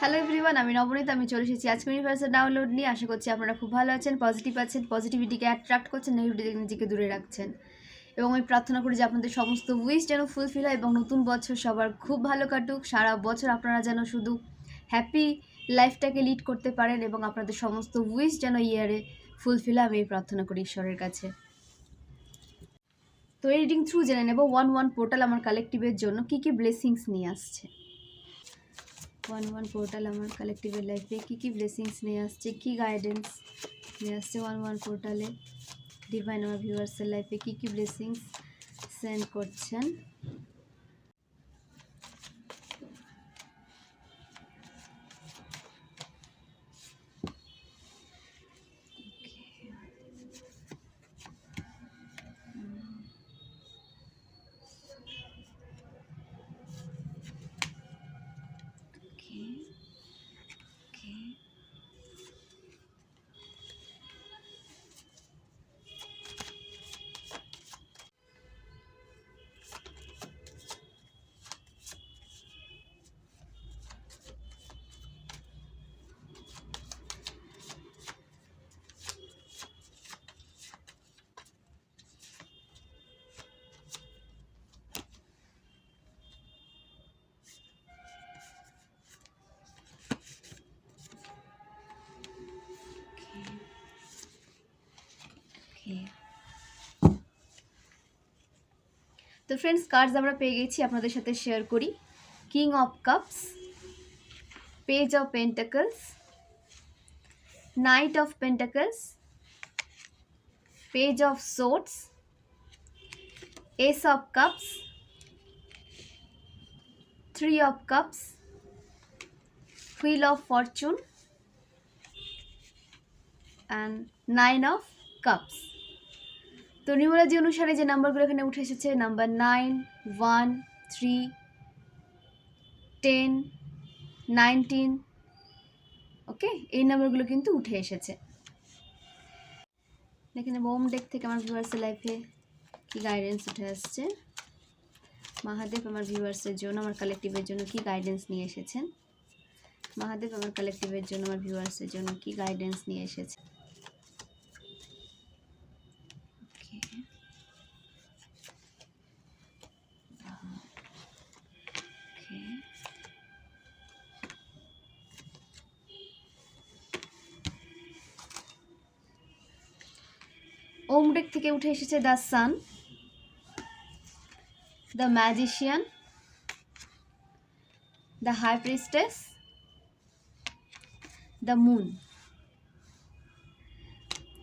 Hello everyone আমি নবনীত, আমি চলে এসেছি আজকে ইউনিভার্সের ডাউনলোড নিয়ে। আশা করছি আপনারা খুব ভালো আছেন পজিটিভ আছেন পজিটিভিটিকে অ্যাট্রাক্ট করছেন নেগেটিভ নিজেকে দূরে রাখছেন। এবং আমি প্রার্থনা করি যে আপনাদের সমস্ত উইশ যেন ফুলফিল হয় এবং নতুন বছর সবার খুব ভালো কাটুক। সারা বছর আপনারা যেন শুধু হ্যাপি লাইফটাকে লিড করতে পারেন এবং আপনাদের সমস্ত উইশ যেন ইয়ারে ফুলফিল হয়, আমি প্রার্থনা করি ঈশ্বরের কাছে। তো রিডিং থ্রু জেনে নেব। ওয়ান ওয়ান পোর্টাল আমার কালেকটিভের জন্য কী কী ব্লেসিংস নিয়ে আসছে? ওয়ান ওয়ান পোর্টাল আমার কালেকটিভের লাইফে কী কী ব্লেসিংস নিয়ে আসছে, কী গাইডেন্স নিয়ে আসছে ওয়ান ওয়ান পোর্টালে ডিভাইন আমার ভিউয়ার্সের লাইফে কী কী ব্লেসিংস সেন্ড করছেন। তো ফ্রেন্ডস কার্ডস আমরা পেয়ে গেছি, আপনাদের সাথে শেয়ার করি। King of cups page of pentacles knight of pentacles page of swords ace of cups three of cups wheel of fortune and nine of cups তো নিউমোলজি অনুসারে যে নাম্বারগুলো এখানে উঠে এসেছে, number nine, one, three, ten, nineteen, okay? এই নাম্বারগুলো কিন্তু উঠে এসেছে। এখানে বোম ডেক থেকে আমার ভিউয়ার্সের লাইফে কী গাইডেন্স উঠে আসছে। মহাদেব আমার ভিউয়ার্সের জন্য, আমার কালেকটিভের জন্য কি গাইডেন্স নিয়ে এসেছেন? মহাদেব আমার কালেকটিভের জন্য, আমার ভিউয়ার্সের জন্য কি গাইডেন্স নিয়ে এসেছে? ওমডেক থেকে উঠে এসেছে the sun the magician the high priestess the moon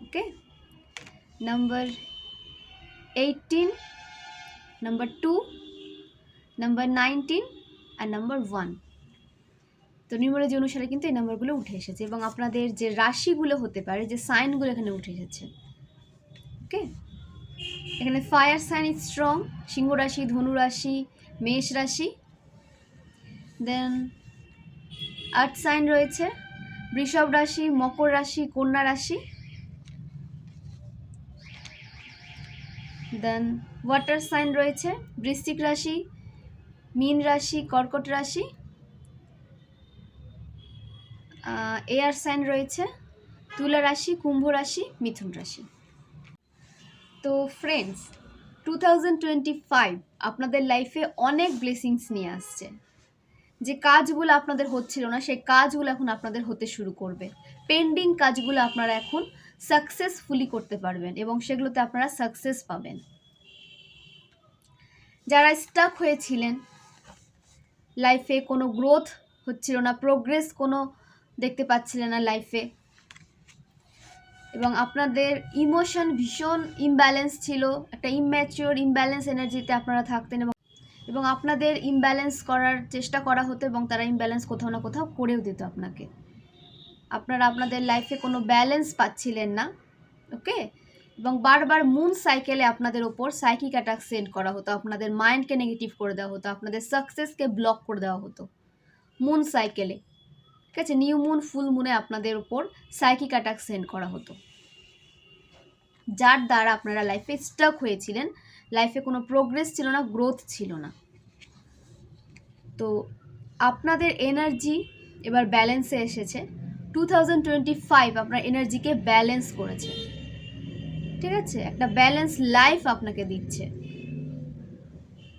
okay number 18 number 2 number 19 and number 1 তো নিউমারোলজি অনুসারে কিন্তু এই নাম্বারগুলো উঠে এসেছে এবং আপনাদের যে রাশিগুলো হতে পারে, যে সাইনগুলো এখানে উঠে এসেছে ওকে? এখানে ফায়ার সাইন ইজ স্ট্রং সিংহ রাশি, ধনু রাশি, মেষ রাশি। দেন আর্থ সাইন রয়েছে, বৃষভ রাশি, মকর রাশি, কন্যা রাশি। দেন ওয়াটার সাইন রয়েছে, বৃশ্চিক রাশি, মীন রাশি, কর্কট রাশি। এয়ার সাইন রয়েছে, তুলা রাশি, কুম্ভ রাশি, মিথুন রাশি। তো friends two thousand twenty five আপনাদের লাইফে অনেক ব্লেসিংস নিয়ে আসছে। যে কাজগুলো আপনাদের হচ্ছিল না, সেই কাজগুলো এখন আপনাদের হতে শুরু করবে। পেন্ডিং কাজগুলো আপনারা এখন সাকসেসফুলি করতে পারবেন এবং সেগুলোতে আপনারা সাকসেস পাবেন। যারা স্টাক হয়েছিলেন লাইফে কোনো গ্রোথ হচ্ছিল না প্রোগ্রেস কোনো দেখতে পাচ্ছিলেন না লাইফে এবং আপনাদের ইমোশন ভীষণ ইমব্যালেন্স ছিল, একটা ইম্যাচিওর ইমব্যালেন্স এনার্জিতে আপনারা থাকতেন এবং এবং আপনাদের ইমব্যালেন্স করার চেষ্টা করা হতো এবং তারা ইমব্যালেন্স কোথাও না কোথাও করেও দিত আপনাকে। আপনারা আপনাদের লাইফে কোনো ব্যালেন্স পাচ্ছিলেন না ওকে এবং বারবার মুন সাইকেলে আপনাদের ওপর সাইকিক অ্যাটাক সেন্ড করা হতো, আপনাদের মাইন্ডকে নেগেটিভ করে দেওয়া হতো, আপনাদের সাকসেসকে ব্লক করে দেওয়া হতো মুন সাইকেলে ঠিক আছে নিউ মুন ফুল মুনে আপনাদের ওপর সাইকিক অ্যাটাক সেন্ড করা হতো। যার দ্বারা আপনারা লাইফে স্টাক হয়েছিলেন লাইফে কোনো প্রোগ্রেস ছিল না গ্রোথ ছিল না। তো আপনাদের এনার্জি এবার ব্যালেন্সে এসেছে। টু থাউজেন্ড টোয়েন্টি ফাইভ আপনার এনার্জিকে ব্যালেন্স করেছে। ঠিক আছে? একটা ব্যালেন্স লাইফ আপনাকে দিচ্ছে।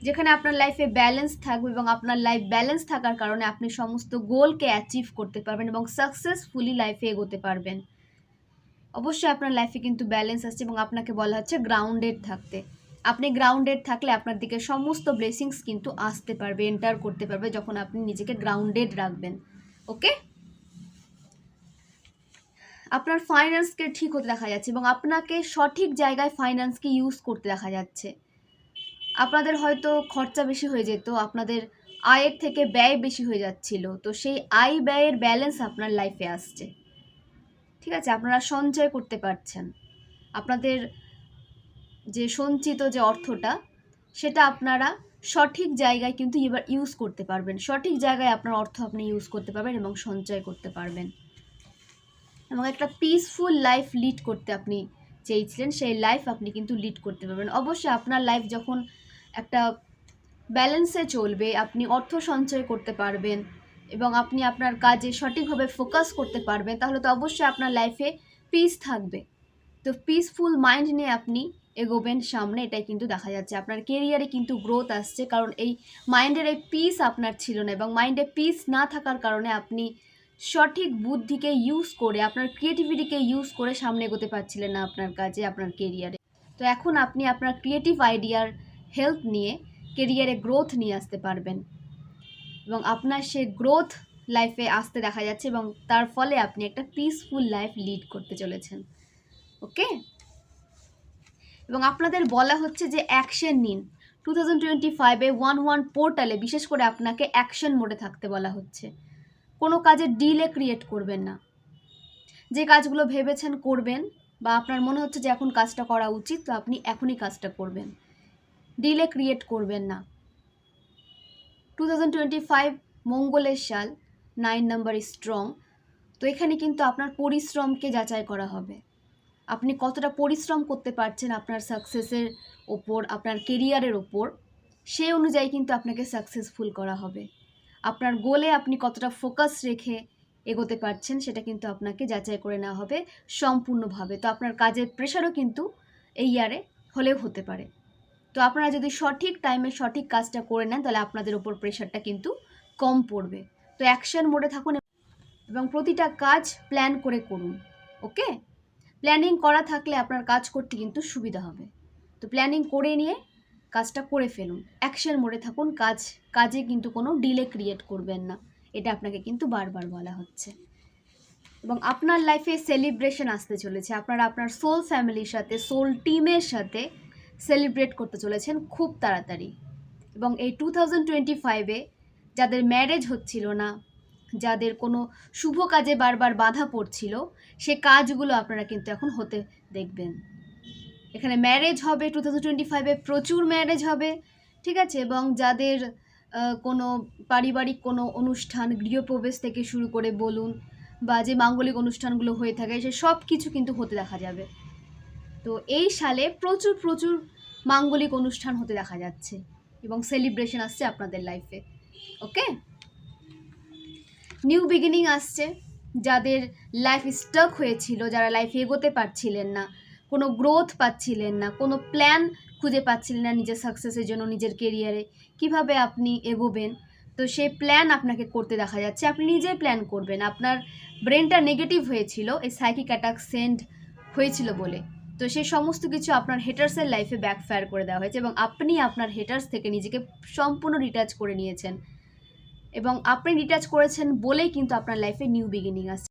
যেখানে আপনার লাইফে ব্যালেন্স থাকবে এবং আপনার লাইফ ব্যালেন্স থাকার কারণে আপনি সমস্ত গোলকে অ্যাচিভ করতে পারবেন এবং সাকসেসফুলি লাইফে এগোতে পারবেন। অবশ্যই আপনার লাইফে কিন্তু ব্যালেন্স আসছে এবং আপনাকে বলা হচ্ছে গ্রাউন্ডেড থাকতে। আপনি গ্রাউন্ডেড থাকলে আপনার দিকে সমস্ত ব্লেসিংস কিন্তু আসতে পারবে এন্টার করতে পারবে যখন আপনি নিজেকে গ্রাউন্ডেড রাখবেন। ওকে আপনার ফাইন্যান্সকে ঠিক হতে দেখা যাচ্ছে এবং আপনাকে সঠিক জায়গায় ফাইন্যান্সকে ইউজ করতে দেখা যাচ্ছে। আপনাদের হয়তো খরচা বেশি হয়ে যেত, আপনাদের আয়ের থেকে ব্যয় বেশি হয়ে যাচ্ছিল, তো সেই আয় ব্যয়ের ব্যালেন্স আপনার লাইফে আসছে। ঠিক আছে, আপনারা সঞ্চয় করতে পারছেন। আপনাদের যে সঞ্চিত যে অর্থটা, সেটা আপনারা সঠিক জায়গায় কিন্তু এবার ইউজ করতে পারবেন। সঠিক জায়গায় আপনার অর্থ আপনি ইউজ করতে পারবেন এবং সঞ্চয় করতে পারবেন। এবং একটা পিসফুল লাইফ লিড করতে আপনি চেয়েছিলেন, সেই লাইফ আপনি কিন্তু লিড করতে পারবেন। অবশ্যই আপনার লাইফ যখন একটা ব্যালেন্সে চলবে, আপনি অর্থ সঞ্চয় করতে পারবেন এবং আপনি আপনার কাজে সঠিকভাবে ফোকাস করতে পারবেন, তাহলে তো অবশ্যই আপনার লাইফে পিস থাকবে। তো পিসফুল মাইন্ড নিয়ে আপনি এগোবেন সামনে, এটাই কিন্তু দেখা যাচ্ছে। আপনার কেরিয়ারে কিন্তু গ্রোথ আসছে, কারণ এই মাইন্ডের এই পিস আপনার ছিল না এবং মাইন্ডে পিস না থাকার কারণে আপনি সঠিক বুদ্ধিকে ইউজ করে, আপনার ক্রিয়েটিভিটিকে ইউজ করে সামনে এগোতে পারছিলেন না আপনার কাজে, আপনার কেরিয়ারে তো এখন আপনি আপনার ক্রিয়েটিভ আইডিয়ার হেল্প নিয়ে কেরিয়ারে গ্রোথ নিয়ে আসতে পারবেন। এবং আপনার সে গ্রোথ লাইফে আসতে দেখা যাচ্ছে এবং তার ফলে আপনি একটা পিসফুল লাইফ লিড করতে চলেছেন। ওকে এবং আপনাদের বলা হচ্ছে যে অ্যাকশন নিন। টু থাউজেন্ড টোয়েন্টি ফাইভে ওয়ান ওয়ান পোর্টালে বিশেষ করে আপনাকে অ্যাকশন মোডে থাকতে বলা হচ্ছে। কোনো কাজে ডিলে ক্রিয়েট করবেন না। যে কাজগুলো ভেবেছেন করবেন বা আপনার মনে হচ্ছে যে এখন কাজটা করা উচিত, তো আপনি এখনই কাজটা করবেন। ডিলে ক্রিয়েট করবেন না। টু থাউজেন্ড টোয়েন্টি ফাইভ মঙ্গলের সাল নাইন নাম্বার স্ট্রং তো এখানে কিন্তু আপনার পরিশ্রমকে যাচাই করা হবে। আপনি কতটা পরিশ্রম করতে পারছেন আপনার সাকসেসের ওপর, আপনার কেরিয়ারের ওপর সেই অনুযায়ী কিন্তু আপনাকে সাকসেসফুল করা হবে। আপনার গোলে আপনি কতটা ফোকাস রেখে এগোতে পারছেন সেটা কিন্তু আপনাকে যাচাই করে নেওয়া হবে সম্পূর্ণভাবে। তো আপনার কাজের প্রেশারও কিন্তু এই ইয়ারে হলেও হতে পারে। তো আপনারা যদি সঠিক টাইমে সঠিক কাজটা করে নেন, তাহলে আপনাদের ওপর প্রেশারটা কিন্তু কম পড়বে। তো অ্যাকশন মোডে থাকুন এবং প্রতিটা কাজ প্ল্যান করে করুন ওকে প্ল্যানিং করা থাকলে আপনার কাজ করতে কিন্তু সুবিধা হবে। তো প্ল্যানিং করে নিয়ে কাজটা করে ফেলুন। অ্যাকশন মোডে থাকুন, কাজ, কাজে কিন্তু কোনো ডিলে ক্রিয়েট করবেন না। এটা আপনাকে কিন্তু বারবার বলা হচ্ছে। এবং আপনার লাইফে সেলিব্রেশন আসতে চলেছে। আপনারা আপনার সোল ফ্যামিলির সাথে সোল টিমের সাথে সেলিব্রেট করতে চলেছেন খুব তাড়াতাড়ি। এবং এই টু থাউজেন্ড টোয়েন্টি ফাইভে যাদের ম্যারেজ হচ্ছিল না, যাদের কোনো শুভ কাজে বারবার বাধা পড়ছিল, সে কাজগুলো আপনারা কিন্তু এখন হতে দেখবেন। এখানে ম্যারেজ হবে টু থাউজেন্ড টোয়েন্টি ফাইভে প্রচুর ম্যারেজ হবে, ঠিক আছে? এবং যাদের কোনো পারিবারিক কোনো অনুষ্ঠান, গৃহপ্রবেশ থেকে শুরু করে বলুন বা যে মাঙ্গলিক অনুষ্ঠানগুলো হয়ে থাকে, সে সব কিছু কিন্তু হতে দেখা যাবে। তো এই সালে প্রচুর প্রচুর মাঙ্গলিক অনুষ্ঠান হতে দেখা যাচ্ছে এবং সেলিব্রেশন আসছে আপনাদের লাইফে ওকে নিউ বিগিনিং আসছে, যাদের লাইফ স্টক হয়েছিল, যারা লাইফে এগোতে পারছিলেন না, কোনো গ্রোথ পাচ্ছিলেন না, কোনো প্ল্যান খুঁজে পাচ্ছিলেন না নিজের সাকসেসের জন্য, নিজের কেরিয়ারে কীভাবে আপনি এগোবেন? তো সেই প্ল্যান আপনাকে করতে দেখা যাচ্ছে, আপনি নিজে প্ল্যান করবেন। আপনার ব্রেনটা নেগেটিভ হয়েছিল, এই সাইকিক অ্যাটাক সেন্ড হয়েছিল বলে। তো সেই সমস্ত কিছু আপনার হেটার্সের লাইফে ব্যাকফায়ার করে দেওয়া হয়েছে এবং আপনি আপনার হেটার্স থেকে নিজেকে সম্পূর্ণ রিটাচ করে নিয়েছেন। এবং আপনি রিটাচ করেছেন বলেই কিন্তু আপনার লাইফে নিউ বিগিনিং আসছে।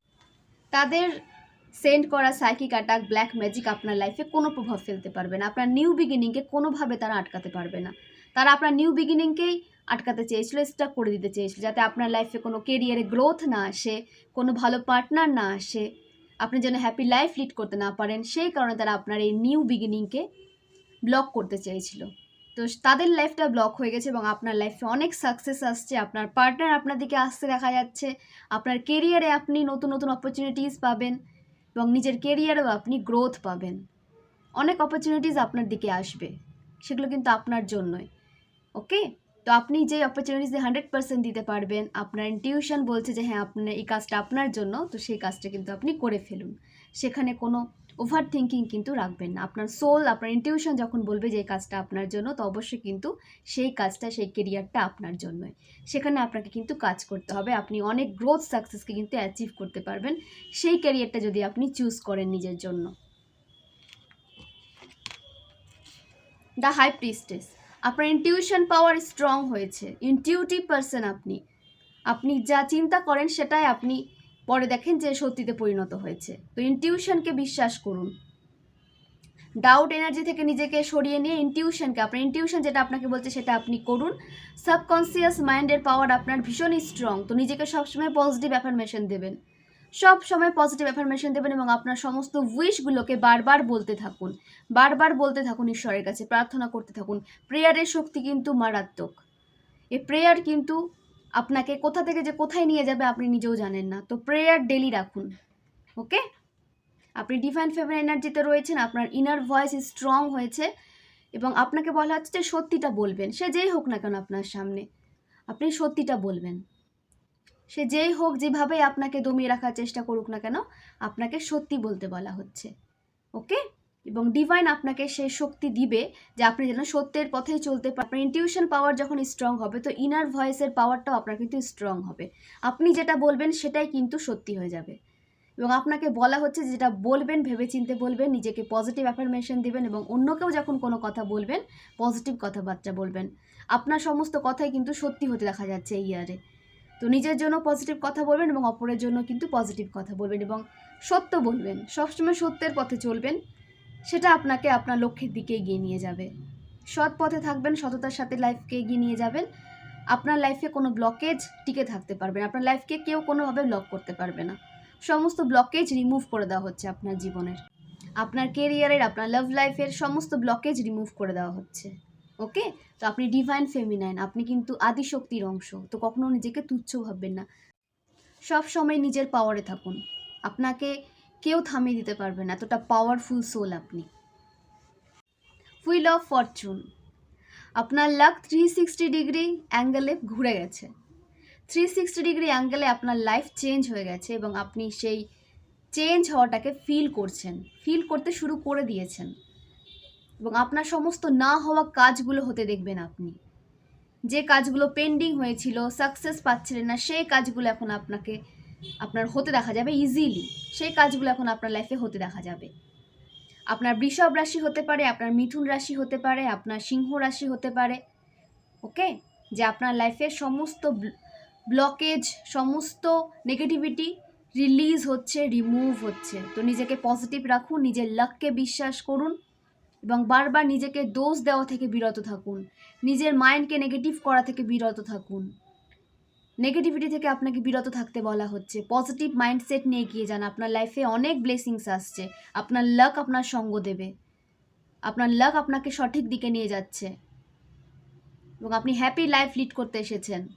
তাদের সেন্ড করা সাইকিক অ্যাটাক ব্ল্যাক ম্যাজিক আপনার লাইফে কোনো প্রভাব ফেলতে পারবে না। আপনার নিউ বিগিনিংকে কোনোভাবে তারা আটকাতে পারবে না। তারা আপনার নিউ বিগিনিংকেই আটকাতে চেয়েছিল স্টাক করে দিতে চেয়েছিল, যাতে আপনার লাইফে কোনো কেরিয়ারে গ্রোথ না আসে, কোনো ভালো পার্টনার না আসে। আপনি যেন হ্যাপি লাইফ লিড করতে না পারেন, সেই কারণে তারা আপনার এই নিউ বিগিনিংকে ব্লক করতে চেয়েছিল। তো তাদের লাইফটা ব্লক হয়ে গেছে এবং আপনার লাইফে অনেক সাকসেস আসছে, আপনার পার্টনার আপনার দিকে আসতে দেখা যাচ্ছে, আপনার কেরিয়ারে আপনি নতুন নতুন অপরচুনিটিস পাবেন এবং নিজের কেরিয়ারেও আপনি গ্রোথ পাবেন। অনেক অপরচুনিটিস আপনার দিকে আসবে, সেগুলো কিন্তু আপনার জন্যই ওকে তো আপনি যে অপরচুনিটিস হান্ড্রেড পার্সেন্ট দিতে পারবেন, আপনার ইনটিউশন বলছে যে হ্যাঁ আপনার এই কাজটা আপনার জন্য, তো সেই কাজটা কিন্তু আপনি করে ফেলুন। সেখানে কোনো ওভার থিঙ্কিং কিন্তু রাখবেন না। আপনার সোল আপনার ইনটিউশন যখন বলবে যে এই কাজটা আপনার জন্য, তো অবশ্যই কিন্তু সেই কাজটা, সেই কেরিয়ারটা আপনার জন্যই। সেখানে আপনাকে কিন্তু কাজ করতে হবে। আপনি অনেক গ্রোথ সাকসেসকে কিন্তু অ্যাচিভ করতে পারবেন। সেই ক্যারিয়ারটা যদি আপনি চুজ করেন নিজের জন্য। দ্য হাই প্রিস্টেস আপনার ইনটিউশন পাওয়ার স্ট্রং হয়েছে ইনটিউটিভ পারসন আপনি। আপনি যা চিন্তা করেন সেটাই আপনি পরে দেখেন যে সত্যিতে পরিণত হয়েছে। তো ইনটিউশনকে বিশ্বাস করুন। ডাউট এনার্জি থেকে নিজেকে সরিয়ে নিয়ে ইনটিউশনকে আপনার ইনটিউশন যেটা আপনাকে বলছে সেটা আপনি করুন। সাবকনসিয়াস মাইন্ডের পাওয়ার আপনার ভীষণই স্ট্রং তো নিজেকে সবসময় পজিটিভ অ্যাফার্মেশন দেবেন। সব সময় পজিটিভ অ্যাফার্মেশন দেবেন এবং আপনার সমস্ত উইশগুলোকে বারবার বলতে থাকুন। বারবার বলতে থাকুন ঈশ্বরের কাছে, প্রার্থনা করতে থাকুন। প্রেয়ারের শক্তি কিন্তু মারাত্মক। এ প্রেয়ার কিন্তু আপনাকে কোথা থেকে যে কোথায় নিয়ে যাবে আপনি নিজেও জানেন না। তো প্রেয়ার ডেলি রাখুন ওকে আপনি ডিভাইন ফেভার এনার্জিতে রয়েছেন, আপনার ইনার ভয়েস স্ট্রং হয়েছে এবং আপনাকে বলা হচ্ছে যে সত্যিটা বলবেন। সে যেই হোক না কেন আপনার সামনে, আপনি সত্যিটা বলবেন। সে যেই হোক যেভাবেই আপনাকে দমিয়ে রাখার চেষ্টা করুক না কেন, আপনাকে সত্যি বলতে বলা হচ্ছে। ওকে এবং ডিভাইন আপনাকে সেই শক্তি দিবে যে আপনি যেন সত্যের পথেই চলতে পারেন আপনার ইনটিউশন পাওয়ার যখন স্ট্রং হবে, তো ইনার ভয়েসের পাওয়ারটাও আপনার কিন্তু স্ট্রং হবে। আপনি যেটা বলবেন সেটাই কিন্তু সত্যি হয়ে যাবে। এবং আপনাকে বলা হচ্ছে যেটা বলবেন, ভেবেচিন্তে বলবেন, নিজেকে পজিটিভ অ্যাফার্মেশন দিবেন এবং অন্যকেও যখন কোনো কথা বলবেন পজিটিভ কথাবার্তা বলবেন। আপনার সমস্ত কথাই কিন্তু সত্যি হতে দেখা যাচ্ছে এই ইয়ারে তো নিজের জন্য পজিটিভ কথা বলবেন এবং অপরের জন্য কিন্তু পজিটিভ কথা বলবেন এবং সত্য বলবেন। সবসময় সত্যের পথে চলবেন, সেটা আপনাকে আপনার লক্ষ্যের দিকে এগিয়ে নিয়ে যাবে। সৎ পথে থাকবেন, সততার সাথে লাইফকে এগিয়ে নিয়ে যাবেন। আপনার লাইফে কোনো ব্লকেজ টিকে থাকতে পারবে না। আপনার লাইফকে কেউ কোনোভাবে ব্লক করতে পারবে না। সমস্ত ব্লকেজ রিমুভ করে দেওয়া হচ্ছে আপনার জীবনের। আপনার কেরিয়ারের আপনার লাভ লাইফের সমস্ত ব্লকেজ রিমুভ করে দেওয়া হচ্ছে। ওকে? তো আপনি ডিভাইন ফেমিনাইন আপনি কিন্তু আদিশক্তির অংশ, তো কখনো নিজেকে তুচ্ছ ভাববেন না। সব সময় নিজের পাওয়ারে থাকুন। আপনাকে কেউ থামিয়ে দিতে পারবে না, এতটা পাওয়ারফুল সোল আপনি। হুইল অফ ফরচুন আপনার লাক থ্রি সিক্সটি ডিগ্রি অ্যাঙ্গেলে ঘুরে গেছে। থ্রি সিক্সটি ডিগ্রি অ্যাঙ্গেলে আপনার লাইফ চেঞ্জ হয়ে গেছে এবং আপনি সেই চেঞ্জ হওয়াটাকে ফিল করছেন। ফিল করতে শুরু করে দিয়েছেন। এবং আপনার সমস্ত না হওয়া কাজগুলো হতে দেখবেন আপনি। যে কাজগুলো পেন্ডিং হয়েছিল সাকসেস পাচ্ছিলেন না, সেই কাজগুলো এখন আপনাকে, আপনার হতে দেখা যাবে ইজিলি সেই কাজগুলো এখন আপনার লাইফে হতে দেখা যাবে। আপনার বৃষভ রাশি হতে পারে, আপনার মিথুন রাশি হতে পারে, আপনার সিংহ রাশি হতে পারে ওকে যে আপনার লাইফের সমস্ত ব্লকেজ সমস্ত নেগেটিভিটি রিলিজ হচ্ছে রিমুভ হচ্ছে। তো নিজেকে পজিটিভ রাখুন, নিজের লাককে বিশ্বাস করুন। এবং বারবার নিজেকে দোষ দেওয়া থেকে বিরত থাকুন। নিজের মাইন্ডকে নেগেটিভ করা থেকে বিরত থাকুন। নেগেটিভিটি থেকে আপনাকে বিরত থাকতে বলা হচ্ছে। পজিটিভ মাইন্ডসেট নিয়ে গিয়ে যান। আপনার লাইফে অনেক ব্লেসিংস আসছে। আপনার লাক আপনার সঙ্গ দেবে। আপনার লাক আপনাকে সঠিক দিকে নিয়ে যাচ্ছে। এবং আপনি হ্যাপি লাইফ লিড করতে এসেছেন।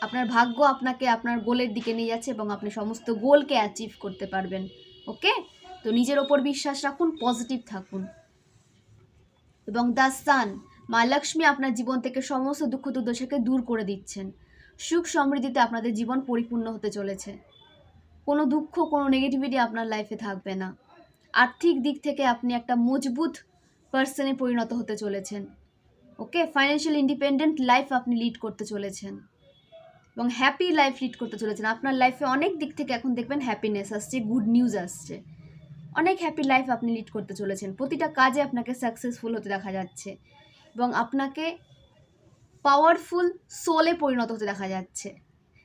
আপনার ভাগ্য আপনাকে আপনার গোলের দিকে নিয়ে যাচ্ছে এবং আপনি সমস্ত গোলকে অ্যাচিভ করতে পারবেন। ওকে তো নিজের ওপর বিশ্বাস রাখুন পজিটিভ থাকুন। এবং দ্য সান মা লক্ষ্মী আপনার জীবন থেকে সমস্ত দুঃখ দুর্দশাকে দূর করে দিচ্ছেন। সুখ সমৃদ্ধিতে আপনাদের জীবন পরিপূর্ণ হতে চলেছে। কোনো দুঃখ, কোনো নেগেটিভিটি আপনার লাইফে থাকবে না। আর্থিক দিক থেকে আপনি একটা মজবুত পার্সনে পরিণত হতে চলেছেন। ওকে? ফাইন্যান্সিয়াল ইন্ডিপেন্ডেন্ট লাইফ আপনি লিড করতে চলেছেন। এবং হ্যাপি লাইফ লিড করতে চলেছেন। আপনার লাইফে অনেক দিক থেকে এখন দেখবেন হ্যাপিনেস আসছে গুড নিউজ আসছে। অনেক হ্যাপি লাইফ আপনি লিড করতে চলেছেন। প্রতিটা কাজে আপনাকে সাকসেসফুল হতে দেখা যাচ্ছে এবং আপনাকে পাওয়ারফুল সোলে পরিণত হতে দেখা যাচ্ছে।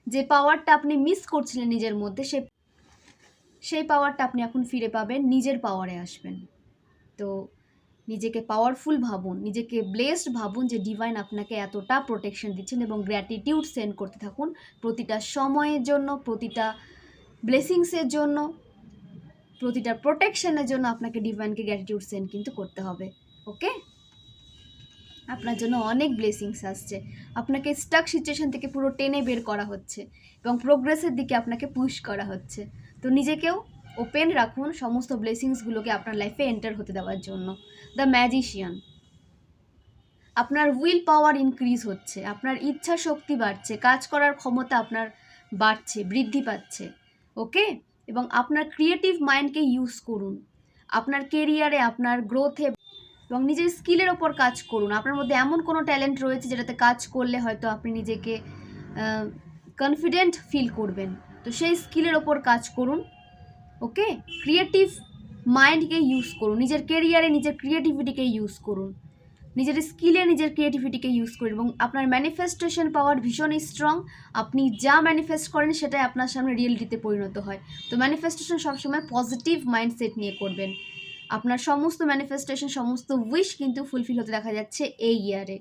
যে পাওয়ারটা আপনি মিস করছিলেন নিজের মধ্যে, সে, সেই পাওয়ারটা আপনি এখন ফিরে পাবেন, নিজের পাওয়ারে আসবেন। তো নিজেকে পাওয়ারফুল ভাবুন, নিজেকে ব্লেসড ভাবুন যে ডিভাইন আপনাকে এতটা প্রোটেকশন দিচ্ছেন এবং গ্র্যাটিটিউড সেন্ড করতে থাকুন প্রতিটা সময়ের জন্য, প্রতিটা ব্লেসিংসের জন্য। প্রতিটা প্রোটেকশনের জন্য আপনাকে ডিভাইনকে গ্র্যাটিটিউড সেন্ড কিন্তু করতে হবে ওকে আপনার জন্য অনেক ব্লেসিংস আসছে। আপনাকে স্টাক সিচুয়েশন থেকে পুরো টেনে বের করা হচ্ছে এবং প্রোগ্রেসের দিকে আপনাকে পুশ করা হচ্ছে। তো নিজেকেও ওপেন রাখুন সমস্ত ব্লেসিংসগুলোকে আপনার লাইফে এন্টার হতে দেওয়ার জন্য। দ্য ম্যাজিশিয়ান আপনার উইল পাওয়ার ইনক্রিজ হচ্ছে, আপনার ইচ্ছা শক্তি বাড়ছে, কাজ করার ক্ষমতা আপনার বাড়ছে, বৃদ্ধি পাচ্ছে ওকে এবং আপনার ক্রিয়েটিভ মাইন্ডকে ইউজ করুন। আপনার কেরিয়ারে আপনার গ্রোথে এবং নিজের স্কিলের ওপর কাজ করুন। আপনার মধ্যে এমন কোনো ট্যালেন্ট রয়েছে যেটাতে কাজ করলে হয়তো আপনি নিজেকে কনফিডেন্ট ফিল করবেন। তো সেই স্কিলের ওপর কাজ করুন ওকে ক্রিয়েটিভ মাইন্ডকে ইউজ করুন। নিজের কেরিয়ারে নিজের ক্রিয়েটিভিটিকে ইউজ করুন। নিজের স্কিলে নিজের ক্রিয়েটিভিটিকে ইউজ করুন এবং আপনার ম্যানিফেস্টেশন পাওয়ার ভীষণ স্ট্রং আপনি যা ম্যানিফেস্ট করেন সেটাই আপনার সামনে রিয়েলিটিতে পরিণত হয়। তো ম্যানিফেস্টেশন সবসময় পজিটিভ মাইন্ডসেট নিয়ে করবেন। আপনার সমস্ত ম্যানিফেস্টেশন সমস্ত উইশ কিন্তু ফুলফিল হতে দেখা যাচ্ছে এই ইয়ারে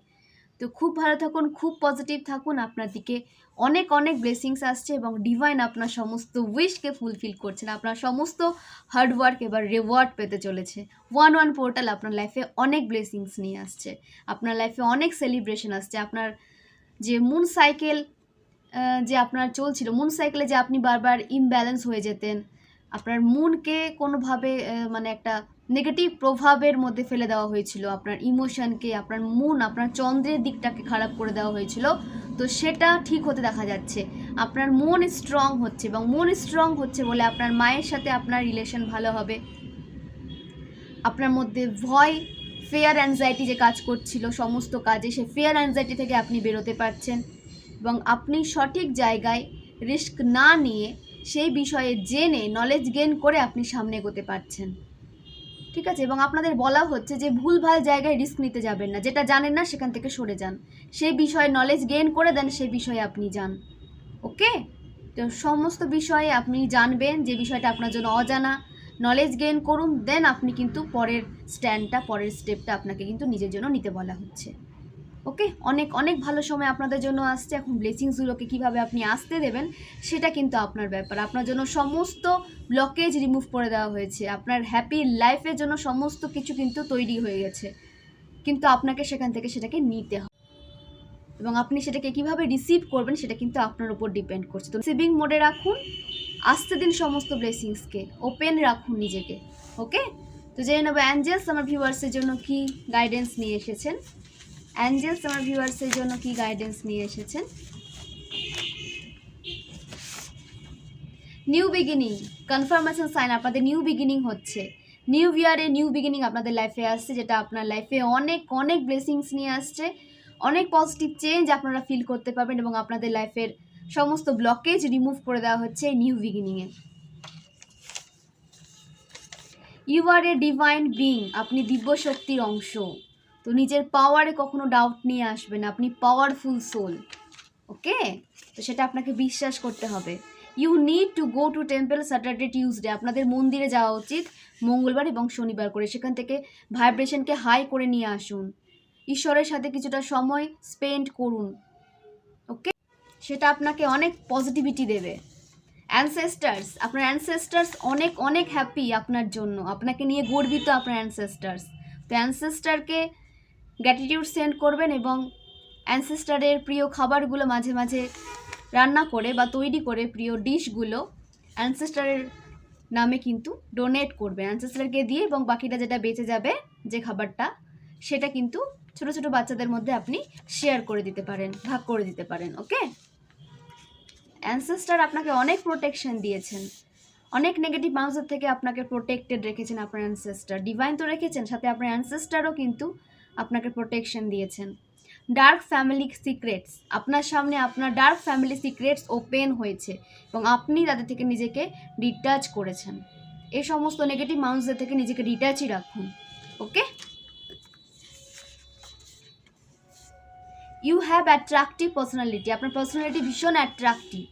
তো খুব ভালো থাকুন, খুব পজিটিভ থাকুন। আপনার দিকে অনেক অনেক ব্লেসিংস আসছে এবং ডিভাইন আপনার সমস্ত উইশকে ফুলফিল করছেন। আপনার সমস্ত হার্ডওয়ার্ক এবার রিওয়ার্ড পেতে চলেছে। ওয়ান ওয়ান পোর্টাল আপনার লাইফে অনেক ব্লেসিংস নিয়ে আসছে। আপনার লাইফে অনেক সেলিব্রেশন আসছে। আপনার যে মুন সাইকেল যে আপনার চলছিল মুন সাইকেলে যে আপনি বারবার ইমব্যালেন্স হয়ে যেতেন আপনার মুনকে কোনোভাবে মানে একটা নেগেটিভ প্রভাবের মধ্যে ফেলে দেওয়া হয়েছিল, আপনার ইমোশনকে আপনার মুন, আপনার চন্দ্রের দিকটাকে খারাপ করে দেওয়া হয়েছিল, তো সেটা ঠিক হতে দেখা যাচ্ছে। আপনার মন স্ট্রং হচ্ছে এবং মন স্ট্রং হচ্ছে বলে আপনার মায়ের সাথে আপনার রিলেশন ভালো হবে। আপনার মধ্যে ভয় ফেয়ার অ্যাংজাইটি যে কাজ করছিল, সমস্ত কাজে, সে ফেয়ার অ্যাংজাইটি থেকে আপনি বেরোতে পারছেন এবং আপনি সঠিক জায়গায় রিস্ক না নিয়ে সেই বিষয়ে জেনে নলেজ গেইন করে আপনি সামনে এগোতে পারছেন। ঠিক আছে? এবং আপনাদের বলা হচ্ছে যে ভুলভাল জায়গায় রিস্ক নিতে যাবেন না। যেটা জানেন না, সেখান থেকে সরে যান। সেই বিষয়ে নলেজ গেইন করে দেন, সেই বিষয়ে আপনি যান। ওকে তো সমস্ত বিষয়ে আপনি জানবেন যে বিষয়টা আপনার জন্য অজানা। নলেজ গেইন করুন দেন আপনি কিন্তু পরের স্ট্যান্ডটা পরের স্টেপটা আপনাকে কিন্তু নিজের জন্য নিতে বলা হচ্ছে। ওকে? অনেক অনেক ভালো সময় আপনাদের জন্য আসছে। এখন ব্লেসিংসগুলোকে কীভাবে আপনি আসতে দেবেন, সেটা কিন্তু আপনার ব্যাপার। আপনার জন্য সমস্ত ব্লকেজ রিমুভ করে দেওয়া হয়েছে। আপনার হ্যাপি লাইফের জন্য সমস্ত কিছু কিন্তু তৈরি হয়ে গেছে। কিন্তু আপনাকে সেখান থেকে সেটাকে নিতে হবে। এবং আপনি সেটাকে কীভাবে রিসিভ করবেন, সেটা কিন্তু আপনার উপর ডিপেন্ড করছে। তো রিসিভিং মোডে রাখুন, আসতে দিন সমস্ত ব্লেসিংসকে ওপেন রাখুন নিজেকে, ওকে? তো জেনে নেব অ্যাঞ্জেলস আমার ভিউয়ার্সের জন্য কি গাইডেন্স নিয়ে এসেছেন? অ্যাঞ্জেলস আমার ভিউয়ার্সের জন্য কি গাইডেন্স নিয়ে এসেছেন? নিউ বিগিনিং কনফার্মেশন সাইন আপনাদের নিউ বিগিনিং হচ্ছে। নিউ ইয়ারে নিউ বিগিনিং আপনাদের লাইফে আসছে, যেটা আপনার লাইফে অনেক অনেক ব্লেসিংস নিয়ে আসছে। অনেক পজিটিভ চেঞ্জ আপনারা ফিল করতে পারবেন এবং আপনাদের লাইফের সমস্ত ব্লকেজ রিমুভ করে দেওয়া হচ্ছে new বিগিনিংয়ে you are a divine being আপনি দিব্য শক্তির অংশ। তো নিজের পাওয়ারে কখনো ডাউট নিয়ে আসবেন। আপনি পাওয়ারফুল সোল ওকে তো সেটা আপনাকে বিশ্বাস করতে হবে। You need to go to temple Saturday Tuesday আপনাদের মন্দিরে যাওয়া উচিত মঙ্গলবার এবং শনিবার করে। সেখান থেকে ভাইব্রেশনকে হাই করে নিয়ে আসুন। ঈশ্বরের সাথে কিছুটা সময় স্পেন্ড করুন ওকে সেটা আপনাকে অনেক পজিটিভিটি দেবে। অ্যানসেস্টার্স আপনার অ্যানসেস্টার্স অনেক অনেক হ্যাপি আপনার জন্য। আপনাকে নিয়ে গর্বিত আপনার অ্যানসেস্টার্স তো অ্যানসেস্টারকে গ্র্যাটিটিউড সেন্ড করবেন এবং অ্যানসেস্টারের প্রিয় খাবারগুলো মাঝে মাঝে রান্না করে বা তৈরি করে প্রিয় ডিশগুলো অ্যানসেস্টারের নামে কিন্তু ডোনেট করবে। অ্যানসেস্টারকে দিয়ে এবং বাকিটা যেটা বেঁচে যাবে যে খাবারটা, সেটা কিন্তু ছোট ছোট বাচ্চাদের মধ্যে আপনি শেয়ার করে দিতে পারেন, ভাগ করে দিতে পারেন ওকে অ্যানসেস্টার আপনাকে অনেক প্রোটেকশন দিয়েছেন। অনেক নেগেটিভ মানুষের থেকে আপনাকে প্রোটেক্টেড রেখেছেন আপনার অ্যানসেস্টার ডিভাইন তো রেখেছেন, সাথে আপনার অ্যানসেস্টারও কিন্তু আপনাকে প্রোটেকশন দিয়েছেন। ডার্ক ফ্যামিলি সিক্রেটস আপনার সামনে আপনার ডার্ক ফ্যামিলি সিক্রেটস ওপেন হয়েছে এবং আপনি তাদের থেকে নিজেকে ডিটাচ করেছেন। এই সমস্ত নেগেটিভ মানুষদের থেকে নিজেকে ডিটাচই রাখুন okay you have attractive personality আপনার পার্সোনালিটি ভীষণ অ্যাট্রাকটিভ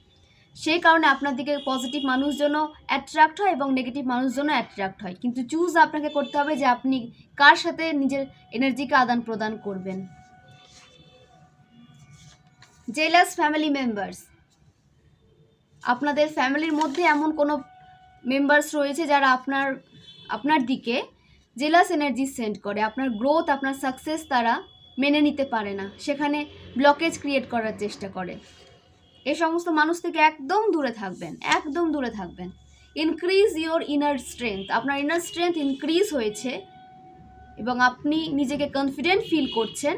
সেই কারণে আপনার দিকে পজিটিভ মানুষজনও অ্যাট্রাক্ট হয় এবং নেগেটিভ মানুষজনও অ্যাট্রাক্ট হয়। কিন্তু চুজ আপনাকে করতে হবে যে আপনি কার সাথে নিজের এনার্জিকে আদান প্রদান করবেন। জেলাস ফ্যামিলি মেম্বার্স আপনাদের ফ্যামিলির মধ্যে এমন কোনো মেম্বার্স রয়েছে যারা আপনার আপনার দিকে জেলাস এনার্জি সেন্ড করে। আপনার গ্রোথ আপনার সাকসেস তারা মেনে নিতে পারে না। সেখানে ব্লকেজ ক্রিয়েট করার চেষ্টা করে। এই সমস্ত মানুষ থেকে একদম দূরে থাকবেন, একদম দূরে থাকবেন। ইনক্রিজ ইওর ইনার স্ট্রেংথ আপনার ইনার স্ট্রেংথ ইনক্রিজ হয়েছে এবং আপনি নিজেকে কনফিডেন্ট ফিল করছেন,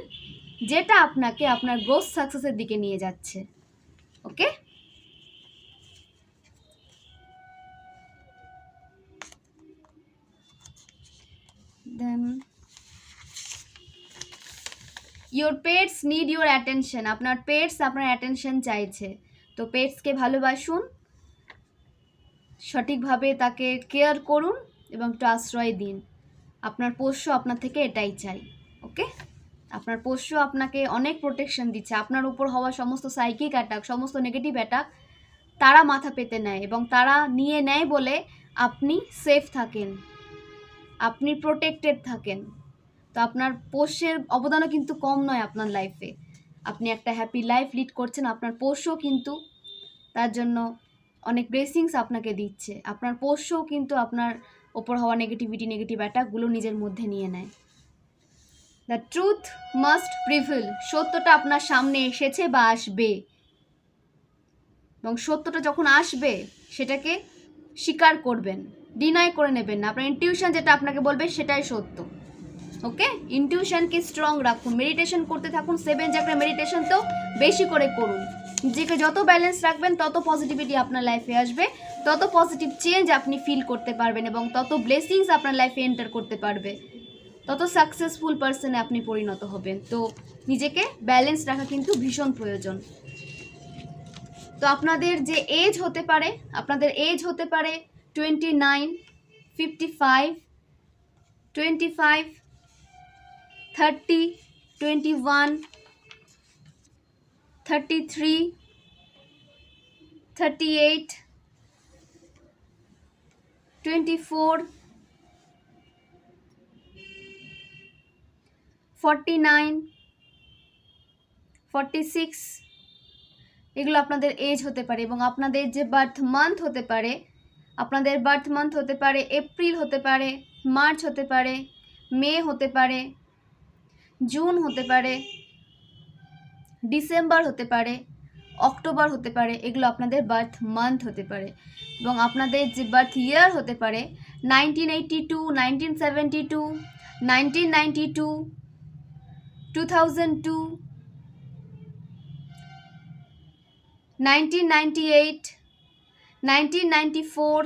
যেটা আপনাকে আপনার গ্রোথ সাকসেসের দিকে নিয়ে যাচ্ছে। Okay then your pets need your attention আপনার পেটস আপনার অ্যাটেনশন চাইছে। তো পেটসকে ভালোবাসুন, সঠিকভাবে তাকে কেয়ার করুন এবং একটু আশ্রয় দিন। আপনার পোষ্য আপনার থেকে এটাই চাই, ওকে? আপনার পোষ্য আপনাকে অনেক প্রোটেকশন দিচ্ছে। আপনার উপর হওয়া সমস্ত সাইকিক অ্যাটাক সমস্ত নেগেটিভ অ্যাটাক তারা মাথা পেতে নেয় এবং তারা নিয়ে নেয় বলে আপনি সেফ থাকেন। আপনি প্রোটেক্টেড থাকেন। তো আপনার পোষ্যের অবদানও কিন্তু কম নয় আপনার লাইফে আপনি একটা হ্যাপি লাইফ লিড করছেন, আপনার পোষ্য কিন্তু তার জন্য অনেক ব্লেসিংস আপনাকে দিচ্ছে। আপনার পোষ্যও কিন্তু আপনার ওপর হওয়া নেগেটিভিটি নেগেটিভ অ্যাটাকগুলো নিজের মধ্যে নিয়ে নেয়। দ্য ট্রুথ মাস্ট প্রিভিল সত্যটা আপনার সামনে এসেছে বা আসবে। এবং সত্যটা যখন আসবে, সেটাকে স্বীকার করবেন ডিনাই করে নেবেন না। আপনার ইনটিউশন যেটা আপনাকে বলবে, সেটাই সত্য। ওকে ইনটিউশনকে স্ট্রং রাখুন। মেডিটেশন করতে থাকুন। সেভেন চ্যাপ্টার মেডিটেশন তো বেশি করে করুন। নিজেকে যত ব্যালেন্স রাখবেন, তত পজিটিভিটি আপনার লাইফে আসবে। তত পজিটিভ চেঞ্জ আপনি ফিল করতে পারবেন এবং তত ব্লেসিংস আপনার লাইফে এন্টার করতে পারবে। তত সাকসেসফুল পার্সনে আপনি পরিণত হবেন। তো নিজেকে ব্যালেন্স রাখা কিন্তু ভীষণ প্রয়োজন। তো আপনাদের যে এজ হতে পারে, আপনাদের এজ হতে পারে twenty nine fifty five twenty five thirty twenty one thirty three thirty eight twenty four forty nine forty six এগুলো আপনাদের এজ হতে পারে এবং আপনাদের যে বার্থ মান্থ হতে পারে, আপনাদের বার্থ মান্থ হতে পারে এপ্রিল হতে পারে মার্চ হতে পারে মে হতে পারে জুন হতে পারে, ডিসেম্বর হতে পারে, অক্টোবর হতে পারে, এগুলো আপনাদের বার্থ মান্থ হতে পারে। এবং আপনাদের যে বার্থ ইয়ার হতে পারে nineteen eighty two nineteen seventy two nineteen ninety two two thousand two nineteen ninety eight nineteen ninety four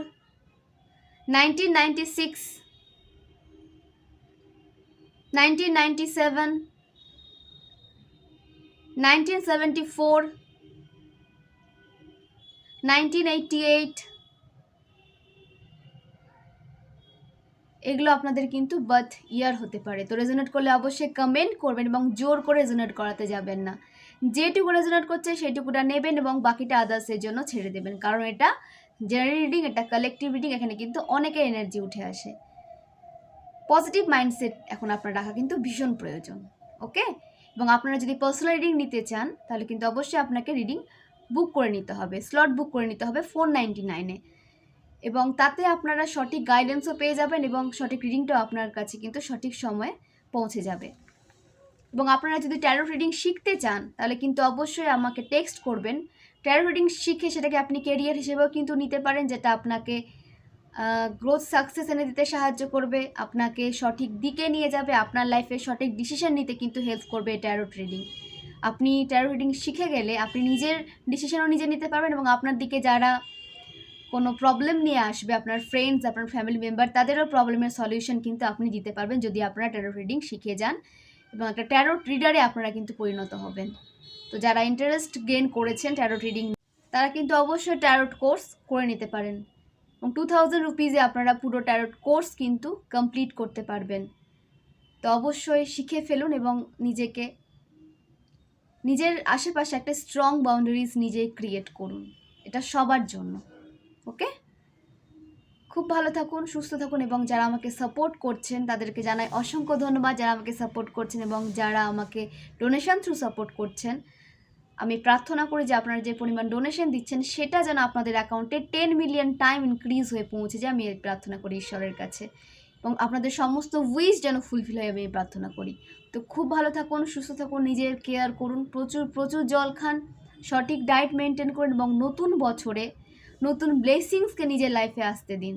nineteen ninety six ninety seven, nineteen four, nineteen eight, এগুলো আপনাদের কিন্তু বার্থ ইয়ার হতে পারে। তো resonate করলে অবশ্যই কমেন্ট করবেন এবং জোর করে রেজোনেট করাতে যাবেন না। যেটুকু রেজোনেট করছে সেটুকুটা নেবেন এবং বাকিটা আদার্সের জন্য ছেড়ে দেবেন। কারণ এটা জেনারেল রিডিং এটা কালেকটিভ রিডিং এখানে কিন্তু অনেকের এনার্জি উঠে আসে। পজিটিভ মাইন্ডসেট এখন আপনার রাখা কিন্তু ভীষণ প্রয়োজন ওকে এবং আপনারা যদি পার্সোনাল রিডিং নিতে চান, তাহলে কিন্তু অবশ্যই আপনাকে রিডিং বুক করে নিতে হবে স্লট বুক করে নিতে হবে ফোর নাইনটি নাইনে এবং তাতে আপনারা সঠিক গাইডেন্সও পেয়ে যাবেন এবং সঠিক রিডিংটাও আপনার কাছে কিন্তু সঠিক সময়ে পৌঁছে যাবে। এবং আপনারা যদি ট্যারো রিডিং শিখতে চান, তাহলে কিন্তু অবশ্যই আমাকে টেক্সট করবেন। ট্যারো রিডিং শিখে সেটাকে আপনি কেরিয়ার হিসেবেও কিন্তু নিতে পারেন, যেটা আপনাকে গ্রোথ সাকসেস এনে দিতে সাহায্য করবে, আপনাকে সঠিক দিকে নিয়ে যাবে, আপনার লাইফে সঠিক ডিসিশন নিতে কিন্তু হেল্প করবে ট্যারো ট্রেডিং আপনি ট্যারো রিডিং শিখে গেলে আপনি নিজের ডিসিশনও নিজে নিতে পারবেন এবং আপনার দিকে যারা কোনো প্রবলেম নিয়ে আসবে, আপনার ফ্রেন্ডস আপনার ফ্যামিলি মেম্বার তাদেরও প্রবলেমের সলিউশন কিন্তু আপনি দিতে পারবেন যদি আপনারা ট্যারো রিডিং শিখে যান এবং একটা ট্যারো রিডারে আপনারা কিন্তু পরিণত হবেন। তো যারা ইন্টারেস্ট গেইন করেছেন ট্যারো রিডিং তারা কিন্তু অবশ্যই ট্যারোট কোর্স করে নিতে পারেন। এবং টু থাউজেন্ড রুপিজে আপনারা পুরো ট্যারোট কোর্স কিন্তু কমপ্লিট করতে পারবেন। তো অবশ্যই শিখে ফেলুন এবং নিজেকে, নিজের আশেপাশে একটা স্ট্রং বাউন্ডারিজ নিজেই ক্রিয়েট করুন। এটা সবার জন্য ওকে খুব ভালো থাকুন, সুস্থ থাকুন এবং যারা আমাকে সাপোর্ট করছেন, তাদেরকে জানাই অসংখ্য ধন্যবাদ। যারা আমাকে সাপোর্ট করছেন এবং যারা আমাকে ডোনেশন থ্রু সাপোর্ট করছেন আমি প্রার্থনা করি যে আপনারা যে পরিমাণ ডোনেশন দিচ্ছেন, সেটা যেন আপনাদের অ্যাকাউন্টে টেন মিলিয়ন টাইম ইনক্রিজ হয়ে পৌঁছে যায়, আমি প্রার্থনা করি ঈশ্বরের কাছে। এবং আপনাদের সমস্ত উইশ যেন ফুলফিল হয়, আমি প্রার্থনা করি। তো খুব ভালো থাকুন, সুস্থ থাকুন, নিজের কেয়ার করুন, প্রচুর প্রচুর জল খান, সঠিক ডায়েট মেনটেন করুন এবং নতুন বছরে নতুন ব্লেসিংসকে নিজের লাইফে আসতে দিন।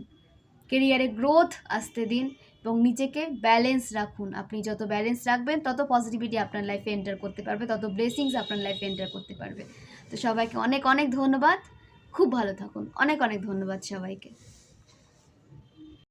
কেরিয়ারে গ্রোথ আসতে দিন। এবং নিজেকে ব্যালেন্স রাখুন। আপনি যত ব্যালেন্স রাখবেন, তত পজিটিভিটি আপনার লাইফে এন্টার করতে পারবে, তত ব্লেসিংস আপনার লাইফে এন্টার করতে পারবে। তো সবাইকে অনেক অনেক ধন্যবাদ। খুব ভালো থাকুন। অনেক অনেক ধন্যবাদ সবাইকে।